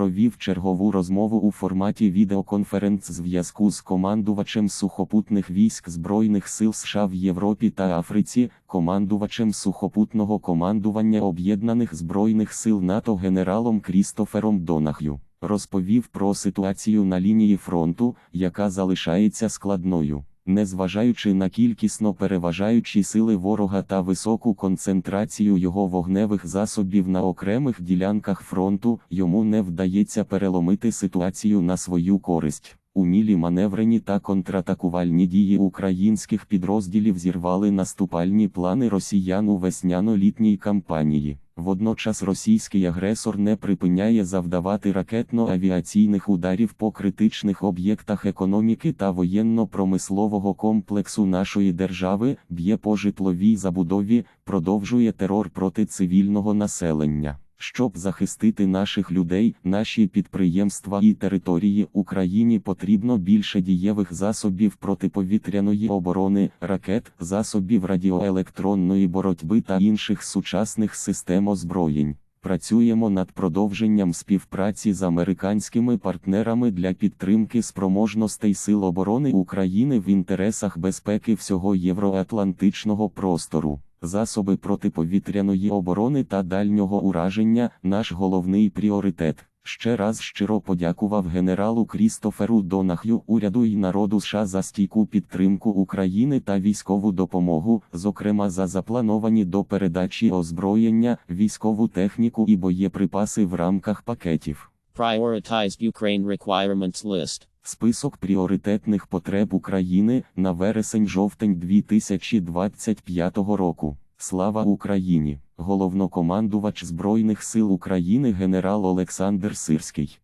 провів чергову розмову у форматі відеоконференц-зв'язку з командувачем сухопутних військ Збройних сил США в Європі та Африці, командувачем сухопутного командування Об'єднаних Збройних сил НАТО генералом Крістофером Донах'ю. Розповів про ситуацію на лінії фронту, яка залишається складною. Незважаючи на кількісно переважаючі сили ворога та високу концентрацію його вогневих засобів на окремих ділянках фронту, йому не вдається переломити ситуацію на свою користь. Умілі маневрені та контратакувальні дії українських підрозділів зірвали наступальні плани росіян у весняно-літній кампанії. Водночас російський агресор не припиняє завдавати ракетно-авіаційних ударів по критичних об'єктах економіки та воєнно-промислового комплексу нашої держави, б'є по житловій забудові, продовжує терор проти цивільного населення. Щоб захистити наших людей, наші підприємства і території Україні потрібно більше дієвих засобів протиповітряної оборони, ракет, засобів радіоелектронної боротьби та інших сучасних систем озброєнь. Працюємо над продовженням співпраці з американськими партнерами для підтримки спроможностей Сил оборони України в інтересах безпеки всього євроатлантичного простору. Засоби протиповітряної оборони та дальнього ураження наш головний пріоритет. Ще раз щиро подякував генералу Крістоферу Донах'ю, уряду і народу США за стійку підтримку України та військову допомогу, зокрема за заплановані до передачі озброєння, військову техніку і боєприпаси в рамках пакетів. Prioritized Ukraine requirements list. Список пріоритетних потреб України на вересень-жовтень 2025 року. Слава Україні! Головнокомандувач Збройних сил України генерал Олександр Сирський.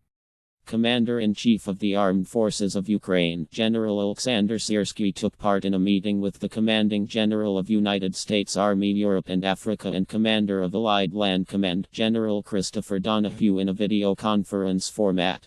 Commander in Chief of the Armed Forces of Ukraine, General Alexander Siersky took part in a meeting with the Commanding General of United States Army Europe and Africa and Commander of Allied Land Command, General Christopher Donahue, in a video conference format.